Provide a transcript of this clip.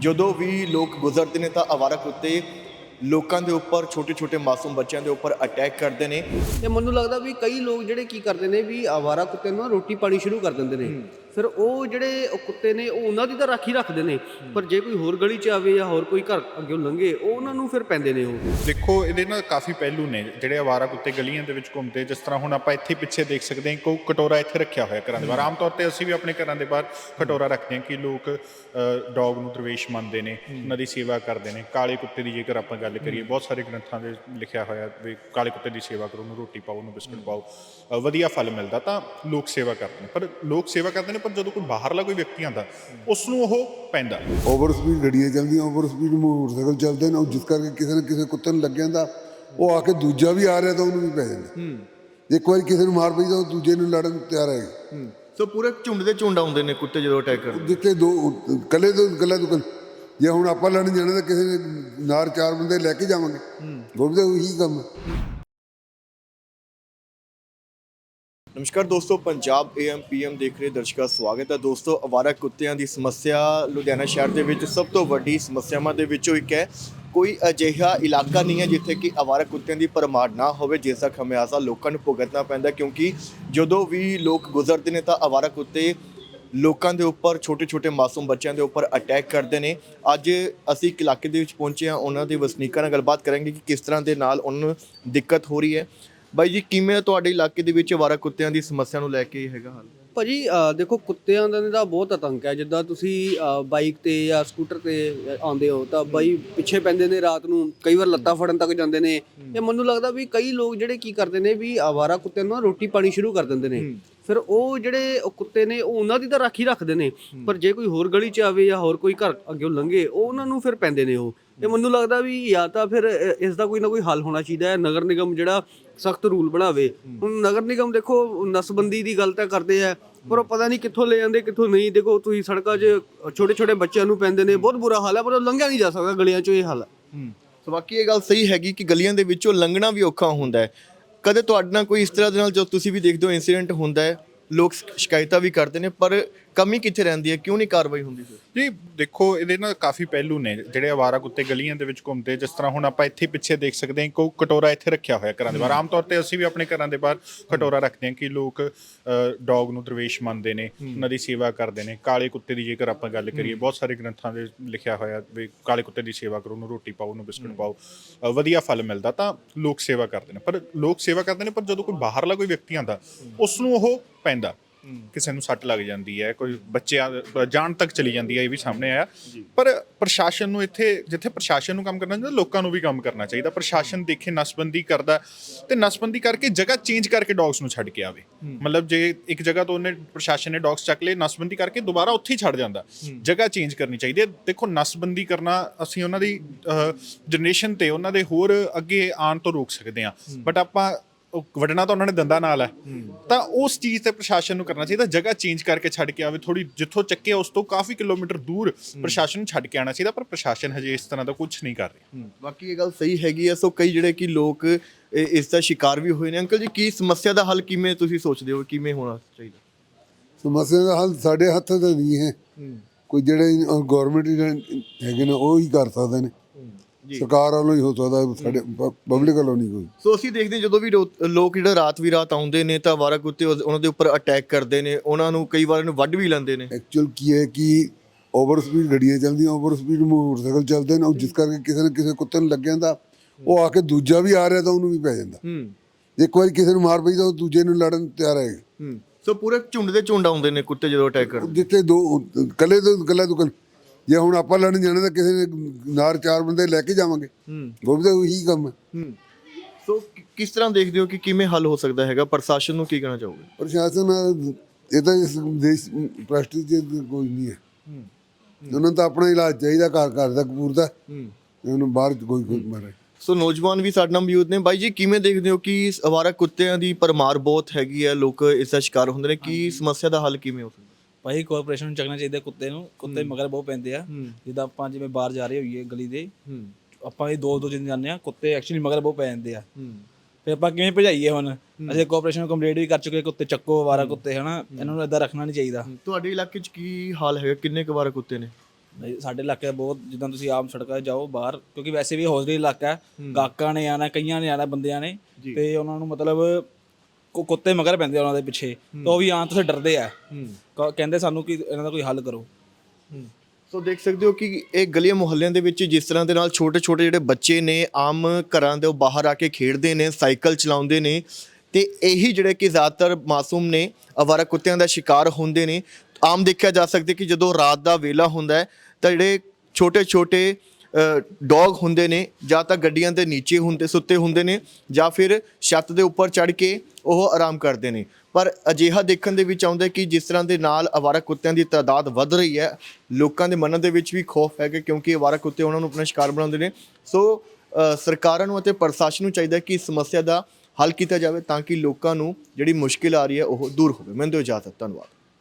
ਜਦੋਂ ਵੀ ਲੋਕ ਗੁਜ਼ਰਦੇ ਨੇ ਤਾਂ ਆਵਾਰਾ ਕੁੱਤੇ ਲੋਕਾਂ ਦੇ ਉੱਪਰ ਛੋਟੇ-ਛੋਟੇ ਮਾਸੂਮ ਬੱਚਿਆਂ ਦੇ ਉੱਪਰ ਅਟੈਕ ਕਰਦੇ ਨੇ। ਤੇ ਮੈਨੂੰ ਲੱਗਦਾ ਵੀ ਕਈ ਲੋਕ ਜਿਹੜੇ ਕੀ ਕਰਦੇ ਨੇ ਵੀ ਆਵਾਰਾ ਕੁੱਤੇ ਨੂੰ ਨਾ ਰੋਟੀ ਪਾਣੀ ਸ਼ੁਰੂ ਕਰ ਦਿੰਦੇ ਨੇ। ਫਿਰ ਉਹ ਜਿਹੜੇ ਉਹ ਕੁੱਤੇ ਨੇ ਉਹ ਉਹਨਾਂ ਦੀ ਤਾਂ ਰਾਖੀ ਰੱਖਦੇ ਨੇ। ਪਰ ਜੇ ਕੋਈ ਹੋਰ ਗਲੀ 'ਚ ਆਵੇ ਜਾਂ ਹੋਰ ਕੋਈ ਘਰ ਅੱਗੇ ਲੰਘੇ ਉਹ ਉਹਨਾਂ ਨੂੰ ਫਿਰ ਪੈਂਦੇ ਨੇ ਉਹ। ਦੇਖੋ ਇਹਦੇ ਨਾਲ ਕਾਫੀ ਪਹਿਲੂ ਨੇ ਜਿਹੜੇ ਆਵਾਰਾ ਕੁੱਤੇ ਗਲੀਆਂ ਦੇ ਵਿੱਚ ਘੁੰਮਦੇ ਜਿਸ ਤਰ੍ਹਾਂ ਹੁਣ ਆਪਾਂ ਇੱਥੇ ਪਿੱਛੇ ਦੇਖ ਸਕਦੇ ਹਾਂ ਕੋ ਕਟੋਰਾ ਇੱਥੇ ਰੱਖਿਆ ਹੋਇਆ ਘਰਾਂ ਦੇ ਬਾਹਰ। ਆਮ ਤੌਰ ਤੇ ਅਸੀਂ ਵੀ ਆਪਣੇ ਘਰਾਂ ਦੇ ਬਾਹਰ ਕਟੋਰਾ ਰੱਖਦੇ ਹਾਂ ਕਿ ਲੋਕ ਡੌਗ ਨੂੰ ਦਰਵੇਸ਼ ਮੰਨਦੇ ਨੇ ਉਹਨਾਂ ਦੀ ਸੇਵਾ ਕਰਦੇ ਨੇ। ਕਾਲੇ ਕੁੱਤੇ ਦੀ ਜੇਕਰ ਆਪਾਂ ਗੱਲ ਕਰੀਏ ਬਹੁਤ ਸਾਰੇ ਗ੍ਰੰਥਾਂ ਦੇ ਲਿਖਿਆ ਹੋਇਆ ਵੀ ਕਾਲੇ ਕੁੱਤੇ ਦੀ ਸੇਵਾ ਕਰੋ ਉਹਨੂੰ ਰੋਟੀ ਪਾਓ ਉਹਨੂੰ ਬਿਸਕੁਟ ਪਾਓ ਵਧੀਆ ਫਲ ਮਿਲਦਾ ਤਾਂ ਲੋਕ ਸੇਵਾ ਕਰਦੇ ਨੇ। ਪਰ ਲੋਕ ਸੇਵਾ ਕਰਦੇ ਨੇ ਪਰ ਜਦੋਂ ਕੋਈ ਬਾਹਰਲਾ ਕੋਈ ਵਿਅਕਤੀ ਆਂਦਾ ਉਸ ਨੂੰ ਉਹ ਪੈਂਦਾ। ਓਵਰ ਸਪੀਡ ਗੱਡੀਆਂ ਚੱਲਦੀਆਂ ਓਵਰ ਸਪੀਡ ਮੋਟਰਸਾਈਕਲ ਚੱਲਦੇ ਨੇ ਉਹ ਜਿਸ ਕਰਕੇ ਕਿਸੇ ਨਾ ਕਿਸੇ ਕੁੱਤੇ ਨੂੰ ਲੱਗ ਜਾਂਦਾ ਉਹ ਆ ਕੇ ਦੂਜਾ ਵੀ ਆ ਰਿਹਾ ਤਾਂ ਉਹਨੂੰ ਵੀ ਪੈ ਜਾਂਦਾ। ਜੇ ਇੱਕ ਵਾਰੀ ਕਿਸੇ ਨੂੰ ਮਾਰ ਪਈ ਤਾਂ ਉਹ ਦੂਜੇ ਨੂੰ ਲੜਨ ਨੂੰ ਤਿਆਰ ਹੈ। ਸੋ ਪੂਰੇ ਝੁੰਡ ਦੇ ਝੁੰਡ ਆਉਂਦੇ ਨੇ ਕੁੱਤੇ ਜਦੋਂ ਅਟੈਕ ਕਰਦੇ ਜਿੱਥੇ ਦੋ ਕੱਲੇ ਤੋਂ ਕੱਲਾ ਤੋਂ ਜੇ ਹੁਣ ਆਪਾਂ ਲੜਨ ਜਾਣਾ ਤਾਂ ਕਿਸੇ ਨੇ ਨਾਰ ਚਾਰ ਬੰਦੇ ਲੈ ਕੇ ਜਾਵਾਂਗੇ। ਉਹ ਵੀ ਤਾਂ ਉਹੀ ਕੰਮ ਨਮਸਕਾਰ ਦੋਸਤੋ, ਪੰਜਾਬ ਏਐਮ ਪੀਐਮ ਦੇਖ ਰਹੇ ਦਰਸ਼ਕਾਂ ਦਾ ਸਵਾਗਤ ਹੈ। ਦੋਸਤੋ, ਅਵਾਰਾ ਕੁੱਤਿਆਂ ਦੀ ਸਮੱਸਿਆ ਲੁਧਿਆਣਾ ਸ਼ਹਿਰ ਦੇ ਵਿੱਚ ਸਭ ਤੋਂ ਵੱਡੀ ਸਮੱਸਿਆਵਾਂ ਦੇ ਵਿੱਚੋਂ ਇੱਕ ਹੈ। ਕੋਈ ਅਜਿਹਾ ਇਲਾਕਾ ਨਹੀਂ ਹੈ ਜਿੱਥੇ ਕਿ ਅਵਾਰਾ ਕੁੱਤਿਆਂ ਦੀ ਪਰਮਾਰ ਨਾ ਹੋਵੇ, ਜਿਸ ਦਾ ਖਮਿਆਜ਼ਾ ਲੋਕਾਂ ਨੂੰ ਭੁਗਤਣਾ ਪੈਂਦਾ ਕਿਉਂਕਿ ਜਦੋਂ ਵੀ ਲੋਕ ਗੁਜ਼ਰਦੇ ਨੇ ਤਾਂ ਅਵਾਰਾ ਕੁੱਤੇ ਲੋਕਾਂ ਦੇ ਉੱਪਰ, ਛੋਟੇ-ਛੋਟੇ ਮਾਸੂਮ ਬੱਚਿਆਂ ਦੇ ਉੱਪਰ ਅਟੈਕ ਕਰਦੇ ਨੇ। ਅੱਜ ਅਸੀਂ ਇੱਕ ਇਲਾਕੇ ਦੇ ਵਿੱਚ ਪਹੁੰਚੇ ਹਾਂ, ਉਹਨਾਂ ਦੇ ਵਸਨੀਕਾਂ ਨਾਲ ਗੱਲਬਾਤ ਕਰਾਂਗੇ ਕਿ ਕਿਸ ਤਰ੍ਹਾਂ ਦੇ ਨਾਲ ਉਹਨਾਂ ਨੂੰ ਦਿੱਕਤ ਹੋ ਰਹੀ ਹੈ। ਬਾਈ ਜੀ ਕਿਵੇਂ ਤੁਹਾਡੇ ਇਲਾਕੇ ਦੇ ਵਿੱਚ ਅਵਾਰਾ ਕੁੱਤਿਆਂ ਦੀ ਸਮੱਸਿਆ ਨੂੰ ਲੈ ਕੇ ਹੈਗਾ ਹਾਲ? ਭਾਜੀ ਦੇਖੋ ਕੁੱਤਿਆਂ ਦਾ ਤਾਂ ਬਹੁਤ ਆਤੰਕ ਹੈ। ਜਿੱਦਾਂ ਤੁਸੀਂ ਬਾਈਕ ਤੇ ਜਾਂ ਸਕੂਟਰ ਤੇ ਆਉਂਦੇ ਹੋ ਤਾਂ ਬਾਈ ਪਿੱਛੇ ਪੈਂਦੇ ਨੇ ਰਾਤ ਨੂੰ ਕਈ ਵਾਰ ਲੱਤਾਂ ਫੜਨ ਤੱਕ ਜਾਂਦੇ ਨੇ। ਤੇ ਮੈਨੂੰ ਲੱਗਦਾ ਵੀ ਕਈ ਲੋਕ ਜਿਹੜੇ ਕੀ ਕਰਦੇ ਨੇ ਵੀ ਆਵਾਰਾ ਕੁੱਤਿਆਂ ਨੂੰ ਨਾ ਰੋਟੀ ਪਾਣੀ ਸ਼ੁਰੂ ਕਰ ਦਿੰਦੇ ਨੇ। ਫਿਰ ਉਹ ਜਿਹੜੇ ਉਹ ਕੁੱਤੇ ਨੇ ਉਹ ਉਹਨਾਂ ਦੀ ਤਾਂ ਰਾਖੀ ਰੱਖਦੇ ਨੇ। ਪਰ ਜੇ ਕੋਈ ਹੋਰ ਗਲੀ 'ਚ ਆਵੇ ਜਾਂ ਹੋਰ ਕੋਈ ਘਰ ਅੱਗੇ ਲੰਘੇ ਉਹ ਉਹਨਾਂ ਨੂੰ ਫਿਰ ਪੈਂਦੇ ਨੇ ਉਹ। ਤੇ ਮੈਨੂੰ ਲੱਗਦਾ ਵੀ ਜਾਂ ਤਾਂ ਫਿਰ ਇਸ ਦਾ ਕੋਈ ਨਾ ਕੋਈ ਹੱਲ ਹੋਣਾ ਚਾਹੀਦਾ ਹੈ। ਨਗਰ ਨਿਗਮ ਜਿਹੜਾ ਸਖਤ ਰੂਲ ਬਣਾਵੇ। ਹੁਣ ਨਗਰ ਨਿਗਮ ਦੇਖੋ ਨਸਬੰਦੀ ਦੀ ਗੱਲ ਤਾਂ ਕਰਦੇ ਆ ਪਰ ਉਹ ਪਤਾ ਨਹੀਂ ਕਿੱਥੋਂ ਲੈ ਜਾਂਦੇ ਕਿੱਥੋਂ ਨਹੀਂ। ਦੇਖੋ ਤੁਸੀਂ ਸੜਕਾਂ 'ਚ ਛੋਟੇ ਛੋਟੇ ਬੱਚਿਆਂ ਨੂੰ ਪੈਂਦੇ ਨੇ ਬਹੁਤ ਬੁਰਾ ਹਾਲ ਹੈ ਪਰ ਉਹ ਲੰਘਿਆ ਨਹੀਂ ਜਾ ਸਕਦਾ ਗਲੀਆਂ 'ਚੋਂ ਇਹ ਹਾਲ ਹੈ। ਸੋ ਬਾਕੀ ਇਹ ਗੱਲ ਸਹੀ ਹੈਗੀ ਕਿ ਗਲੀਆਂ ਦੇ ਵਿੱਚੋਂ ਲੰਘਣਾ ਵੀ ਔਖਾ ਹੁੰਦਾ ਹੈ। ਕਦੇ ਤੁਹਾਡੇ ਨਾਲ ਕੋਈ ਇਸ ਤਰ੍ਹਾਂ ਦੇ ਨਾਲ ਜੋ ਤੁਸੀਂ ਵੀ ਦੇਖਦੇ ਹੋ ਇਨਸੀਡੈਂਟ ਹੁੰਦਾ ਹੈ ਲੋਕ ਸ਼ਿਕ- ਸ਼ਿਕਾਇਤਾਂ ਵੀ ਕਰਦੇ ਨੇ ਪਰ ਕਮੀ ਕਿੱਥੇ ਰਹਿੰਦੀ ਹੈ? ਕਿਉਂ ਨਹੀਂ ਕਾਰਵਾਈ ਹੁੰਦੀ ਫਿਰ? ਜੀ ਦੇਖੋ ਇਹਦੇ ਨਾਲ ਕਾਫੀ ਪਹਿਲੂ ਨੇ ਜਿਹੜੇ ਆਵਾਰਾ ਕੁੱਤੇ ਗਲੀਆਂ ਦੇ ਵਿੱਚ ਘੁੰਮਦੇ ਜਿਸ ਤਰ੍ਹਾਂ ਹੁਣ ਆਪਾਂ ਇੱਥੇ ਪਿੱਛੇ ਦੇਖ ਸਕਦੇ ਹਾਂ ਕੋ ਕਟੋਰਾ ਇੱਥੇ ਰੱਖਿਆ ਹੋਇਆ ਘਰਾਂ ਦੇ ਬਾਹਰ। ਆਮ ਤੌਰ ਤੇ ਅਸੀਂ ਵੀ ਆਪਣੇ ਘਰਾਂ ਦੇ ਬਾਹਰ ਕਟੋਰਾ ਰੱਖਦੇ ਹਾਂ ਕਿ ਲੋਕ ਡੌਗ ਨੂੰ ਦਰਵੇਸ਼ ਮੰਨਦੇ ਨੇ ਉਹਨਾਂ ਦੀ ਸੇਵਾ ਕਰਦੇ ਨੇ। ਕਾਲੇ ਕੁੱਤੇ ਦੀ ਜੇਕਰ ਆਪਾਂ ਗੱਲ ਕਰੀਏ ਬਹੁਤ ਸਾਰੇ ਗ੍ਰੰਥਾਂ ਦੇ ਲਿਖਿਆ ਹੋਇਆ ਵੀ ਕਾਲੇ ਕੁੱਤੇ ਦੀ ਸੇਵਾ ਕਰੋ ਉਹਨੂੰ ਰੋਟੀ ਪਾਓ ਉਹਨੂੰ ਬਿਸਕੁਟ ਪਾਓ ਵਧੀਆ ਫਲ ਮਿਲਦਾ ਤਾਂ ਲੋਕ ਸੇਵਾ ਕਰਦੇ ਨੇ। ਪਰ ਲੋਕ ਸੇਵਾ ਕਰਦੇ ਨੇ ਪਰ ਜਦੋਂ ਕੋਈ ਬਾਹਰਲਾ ਕੋਈ ਵਿਅਕਤੀ ਆਂਦਾ ਉਸ ਨੂੰ ਉਹ ਪੈਂਦਾ। ਕਿਸੇ ਨੂੰ ਸੱਟ ਲੱਗ ਜਾਂਦੀ ਹੈ ਕੋਈ ਬੱਚਿਆਂ ਜਾਨ ਤੱਕ ਚਲੀ ਜਾਂਦੀ ਹੈ ਇਹ ਵੀ ਸਾਹਮਣੇ ਆਇਆ। ਪਰ ਪ੍ਰਸ਼ਾਸਨ ਨੂੰ ਇੱਥੇ ਜਿੱਥੇ ਪ੍ਰਸ਼ਾਸਨ ਨੂੰ ਕੰਮ ਕਰਨਾ ਚਾਹੀਦਾ ਲੋਕਾਂ ਨੂੰ ਵੀ ਕੰਮ ਕਰਨਾ ਚਾਹੀਦਾ। ਪ੍ਰਸ਼ਾਸਨ ਦੇਖੇ ਨਸਬੰਦੀ ਕਰਦਾ ਤੇ ਨਸਬੰਦੀ ਕਰਕੇ ਜਗ੍ਹਾ ਚੇਂਜ ਕਰਕੇ ਡੌਗਸ ਨੂੰ ਛੱਡ ਕੇ ਆਵੇ। ਮਤਲਬ ਜੇ ਇੱਕ ਜਗ੍ਹਾ ਤੋਂ ਉਹਨੇ ਪ੍ਰਸ਼ਾਸਨ ਨੇ ਡੌਗਸ ਚੱਕ ਲਏ ਨਸਬੰਦੀ ਕਰਕੇ ਦੁਬਾਰਾ ਉੱਥੇ ਹੀ ਛੱਡ ਜਾਂਦਾ। ਜਗ੍ਹਾ ਚੇਂਜ ਕਰਨੀ ਚਾਹੀਦੀ ਹੈ। ਦੇਖੋ ਨਸਬੰਦੀ ਕਰਨਾ ਅਸੀਂ ਉਹਨਾਂ ਦੀ ਜਨਰੇਸ਼ਨ ਤੇ ਉਹਨਾਂ ਦੇ ਹੋਰ ਅੱਗੇ ਆਉਣ ਤੋਂ ਰੋਕ ਸਕਦੇ ਹਾਂ। ਬਟ ਆਪਾਂ ਉਹ ਵੜਨਾ ਤਾਂ ਉਹਨਾਂ ਨੇ ਦੰਦਾਂ ਨਾਲ ਹੈ। ਤਾਂ ਉਸ ਚੀਜ਼ ਤੇ ਪ੍ਰਸ਼ਾਸਨ ਨੂੰ ਕਰਨਾ ਚਾਹੀਦਾ ਜਗ੍ਹਾ ਚੇਂਜ ਕਰਕੇ ਛੱਡ ਕੇ ਆਵੇ ਥੋੜੀ ਜਿੱਥੋਂ ਚੱਕੇ ਉਸ ਤੋਂ ਕਾਫੀ ਕਿਲੋਮੀਟਰ ਦੂਰ ਪ੍ਰਸ਼ਾਸਨ ਨੂੰ ਛੱਡ ਕੇ ਆਉਣਾ ਚਾਹੀਦਾ ਪਰ ਪ੍ਰਸ਼ਾਸਨ ਹਜੇ ਇਸ ਤਰ੍ਹਾਂ ਦਾ ਕੁਝ ਨਹੀਂ ਕਰ ਰਿਹਾ। ਬਾਕੀ ਇਹ ਗੱਲ ਸਹੀ ਹੈਗੀ ਹੈ ਸੋ ਕਈ ਜਿਹੜੇ ਕਿ ਲੋਕ ਇਸ ਦਾ ਸ਼ਿਕਾਰ ਵੀ ਹੋਏ ਨੇ। ਅੰਕਲ ਜੀ ਕੀ ਸਮੱਸਿਆ ਦਾ ਹੱਲ ਕਿਵੇਂ ਤੁਸੀਂ ਸੋਚਦੇ ਹੋ ਕਿਵੇਂ ਹੋਣਾ ਚਾਹੀਦਾ? ਸਮੱਸਿਆ ਦਾ ਹੱਲ ਸਾਡੇ ਹੱਥ ਦਾ ਨਹੀਂ ਹੈ। ਕੋਈ ਜਿਹੜੇ ਗਵਰਨਮੈਂਟ ਹੈਗੇ ਨੇ ਉਹ ਹੀ ਕਰ ਸਕਦੇ ਨੇ। ਸਰਕਾਰ ਵੱਲੋਂ ਹੀ ਹੋ ਸਕਦਾ ਸਾਡੇ ਪਬਲਿਕ ਵੱਲੋਂ ਨਹੀਂ ਕੋਈ। ਸੋ ਅਸੀਂ ਦੇਖਦੇ ਜਦੋਂ ਵੀ ਲੋਕ ਜਿਹੜਾ ਰਾਤ ਵੀ ਰਾਤ ਆਉਂਦੇ ਨੇ ਤਾਂ ਵਾਰਾ ਕੁੱਤੇ ਉਸ- ਉਹਨਾਂ ਦੇ ਉੱਪਰ ਅਟੈਕ ਕਰਦੇ ਨੇ ਉਹਨਾਂ ਨੂੰ ਕਈ ਵਾਰ ਇਹਨੂੰ ਵੱਢ ਵੀ ਲੈਂਦੇ ਨੇ। ਐਕਚੁਅਲ ਕੀ ਹੈ ਕਿ ਓਵਰ ਸਪੀਡ ਗੱਡੀਆਂ ਚੱਲਦੀਆਂ ਓਵਰ ਸਪੀਡ ਮੋਟਰਸਾਈਕਲ ਚੱਲਦੇ ਨੇ ਉਹ ਜਿਸ ਕਰਕੇ ਕਿਸੇ ਨਾ ਕਿਸੇ ਕੁੱਤੇ ਨੂੰ ਲੱਗ ਜਾਂਦਾ ਉਹ ਆ ਕੇ ਦੂਜਾ ਵੀ ਆ ਰਿਹਾ ਤਾਂ ਉਹਨੂੰ ਵੀ ਪੈ ਜਾਂਦਾ। ਹੂੰ। ਜੇ ਇੱਕ ਵਾਰੀ ਕਿਸੇ ਨੂੰ ਮਾਰ ਪਈ ਤਾਂ ਉਹ ਦੂਜੇ ਨੂੰ ਲੜਨ ਨੂੰ ਤਿਆਰ ਹੈ ਹੂੰ। ਸੋ ਪੂਰੇ ਝੁੰਡ ਦੇ ਝੁੰਡ ਆਉਂਦੇ ਨੇ ਕੁੱਤੇ ਜਦੋਂ ਅਟੈਕ ਕਰਦੇ ਜਿੱਥੇ ਦੋ ਕੱਲੇ ਤੋਂ ਕੱਲਾ ਤੋਂ ਜੇ ਹੁਣ ਆਪਾਂ ਲੜਨ ਜਾਣਾ ਤਾਂ ਕਿਸੇ ਨੇ ਨਾਰ ਚਾਰ ਬੰਦੇ ਲੈ ਕੇ ਜਾਵਾਂਗੇ। ਹੂੰ। ਉਹ ਵੀ ਤਾਂ ਉਹੀ ਕੰਮ ਹੈ। ਸੋ ਕਿਸ ਤਰ੍ਹਾਂ ਦੇਖਦੇ ਹੋ ਕਿ ਕਿਵੇਂ ਹੱਲ ਹੋ ਸਕਦਾ ਹੈਗਾ? ਪ੍ਰਸ਼ਾਸਨ ਨੂੰ ਕੀ ਕਹਿਣਾ ਚਾਹੋਗੇ? ਪ੍ਰਸ਼ਾਸਨ ਇਹ ਤਾਂ ਇਸ ਦੇਸ਼ ਪ੍ਰਸ਼ਟੀ ਚ ਕੋਈ ਨਹੀਂ ਹੈ। ਉਹਨਾਂ ਤਾਂ ਆਪਣਾ ਇਲਾਜ ਚਾਹੀਦਾ ਘਰ ਘਰ ਦਾ ਕਪੂਰ ਦਾ। ਹੂੰ। ਉਹਨੂੰ ਬਾਹਰ ਕੋਈ ਕੋਈ ਮਾਰੇ। ਸੋ ਨੌਜਵਾਨ ਵੀ ਸਾਡੇ ਨਾਲ ਮੌਜੂਦ ਨੇ। ਬਾਈ ਜੀ ਕਿਵੇਂ ਦੇਖਦੇ ਹੋ ਕਿ ਇਸ ਅਵਾਰਾ ਕੁੱਤਿਆਂ ਦੀ ਪਰਮਾਰ ਬਹੁਤ ਹੈਗੀ ਹੈ? ਲੋਕ ਇਸ ਦਾ ਸ਼ਿਕਾਰ ਹੁੰਦੇ ਨੇ। ਕੀ ਸਮੱਸਿਆ ਦਾ ਹੱਲ ਕਿਵੇਂ ਹੋ ਸਕਦਾ? ਭਾਈ ਕਾਰਪੋਰੇਸ਼ਨ ਨੂੰ ਚੱਕਣਾ ਚਾਹੀਦਾ ਕੁੱਤੇ ਨੂੰ। ਕੁੱਤੇ ਮਗਰ ਬਹੁਤ ਪੈਂਦੇ ਆ। ਜਿੱਦਾਂ ਆਪਾਂ ਜਿਵੇਂ ਬਾਹਰ ਜਾ ਰਹੇ ਹੋਈਏ ਗਲੀ ਦੇ ਹੂੰ। ਆਪਾਂ ਇਹ ਦੋ ਦੋ ਦਿਨ ਜਾਂਦੇ ਆ ਕੁੱਤੇ ਐਕਚੁਅਲੀ ਮਗਰ ਬਹੁਤ ਪੈ ਜਾਂਦੇ ਆ। ਹੂੰ। ਫਿਰ ਆਪਾਂ ਕਿਵੇਂ ਭਜਾਈਏ ਹੁਣ? ਅਸੀਂ ਕਾਰਪੋਰੇਸ਼ਨ ਨੂੰ ਕੰਪਲੇਂਟ ਵੀ ਕਰ ਚੁੱਕੇ ਕੁੱਤੇ ਚੱਕੋ ਆਵਾਰਾ ਕੁੱਤੇ ਹਨਾ? ਇਹਨਾਂ ਨੂੰ ਏਦਾਂ ਰੱਖਣਾ ਨਹੀਂ ਚਾਹੀਦਾ। ਤੁਹਾਡੇ ਇਲਾਕੇ 'ਚ ਕੀ ਹਾਲ ਹੈਗਾ? ਕਿੰਨੇ ਕੁ ਵਾਰ ਕੁੱਤੇ ਨੇ? ਨਹੀਂ, ਸਾਡੇ ਇਲਾਕੇ ਬਹੁਤ ਜਿੱਦਾਂ ਤੁਸੀਂ ਆਮ ਸੜਕਾਂ 'ਤੇ ਜਾਓ ਬਾਹਰ ਕਿਉਂਕਿ ਵੈਸੇ ਵੀ ਹੌਜ਼ਰੀ ਇਲਾਕਾ ਹੈ। ਗਾਹਕਾਂ ਨੇ ਆਣਾ ਕਈਆਂ ਨੇ ਆਣਾ ਬੰਦਿਆਂ ਨੇ। ਤੇ ਉਹਨਾਂ ਨੂੰ ਮਤਲਬ ਕੁ- ਕੁੱਤੇ ਮਗਰ ਪੈਂਦੇ ਆ ਉਹਨਾਂ ਦੇ ਪਿੱਛੇ ਤਾਂ ਉਹ ਵੀ ਆਉਣ ਤੋਂ ਡਰਦੇ ਆ। ਕ- ਕਹਿੰਦੇ ਸਾਨੂੰ ਕਿ ਇਹਨਾਂ ਦਾ ਕੋਈ ਹੱਲ ਕਰੋ। ਸੋ ਦੇਖ ਸਕਦੇ ਹੋ ਕਿ ਇਹ ਗਲੀਆਂ ਮੁਹੱਲਿਆਂ ਦੇ ਵਿੱਚ ਜਿਸ ਤਰ੍ਹਾਂ ਦੇ ਨਾਲ ਛੋਟੇ ਛੋਟੇ ਜਿਹੜੇ ਬੱਚੇ ਨੇ ਆਮ ਘਰਾਂ ਦੇ ਉਹ ਬਾਹਰ ਆ ਕੇ ਖੇਡਦੇ ਨੇ ਸਾਈਕਲ ਚਲਾਉਂਦੇ ਨੇ ਤੇ ਇਹੀ ਜਿਹੜੇ ਕਿ ਜ਼ਿਆਦਾਤਰ ਮਾਸੂਮ ਨੇ ਅਵਾਰਾ ਕੁੱਤਿਆਂ ਦਾ ਸ਼ਿਕਾਰ ਹੁੰਦੇ ਨੇ। ਆਮ ਦੇਖਿਆ ਜਾ ਸਕਦਾ ਕਿ ਜਦੋਂ ਰਾਤ ਦਾ ਵੇਲਾ ਹੁੰਦਾ ਹੈ ਤਾਂ ਜਿਹੜੇ ਛੋਟੇ ਛੋਟੇ ਡੌਗ ਹੁੰਦੇ ਨੇ, ਜਾਂ ਤਾਂ ਗੱਡੀਆਂ ਦੇ ਨੀਚੇ ਹੁੰਦੇ, ਸੁੱਤੇ ਹੁੰਦੇ ਨੇ, ਜਾਂ ਫਿਰ ਛੱਤ ਦੇ ਉੱਪਰ ਚੜ ਕੇ ਉਹ ਆਰਾਮ ਕਰਦੇ ਨੇ। ਪਰ ਅਜਿਹਾ ਦੇਖਣ ਦੇ ਵਿੱਚ ਆਉਂਦਾ ਕਿ ਜਿਸ ਤਰ੍ਹਾਂ ਦੇ ਨਾਲ ਅਵਾਰਾ ਕੁੱਤਿਆਂ ਦੀ ਤਾਦਾਦ ਵੱਧ ਰਹੀ ਹੈ, ਲੋਕਾਂ ਦੇ ਮਨਾਂ ਦੇ ਵਿੱਚ ਵੀ ਖੌਫ ਹੈ ਕਿ ਕਿਉਂਕਿ ਅਵਾਰਾ ਕੁੱਤੇ ਉਹਨਾਂ ਨੂੰ ਆਪਣਾ ਸ਼ਿਕਾਰ ਬਣਾਉਂਦੇ ਨੇ। ਸੋ ਸਰਕਾਰਾਂ ਨੂੰ ਅਤੇ ਪ੍ਰਸ਼ਾਸਨ ਨੂੰ ਚਾਹੀਦਾ ਕਿ ਇਸ ਸਮੱਸਿਆ ਦਾ ਹੱਲ ਕੀਤਾ ਜਾਵੇ ਤਾਂ ਕਿ ਲੋਕਾਂ ਨੂੰ ਜਿਹੜੀ ਮੁਸ਼ਕਿਲ ਆ ਰਹੀ ਹੈ ਉਹ ਦੂਰ ਹੋਵੇ। ਮੈਨੂੰ ਦਿਓ ਇਜਾਜ਼ਤ ਧੰਨਵਾਦ।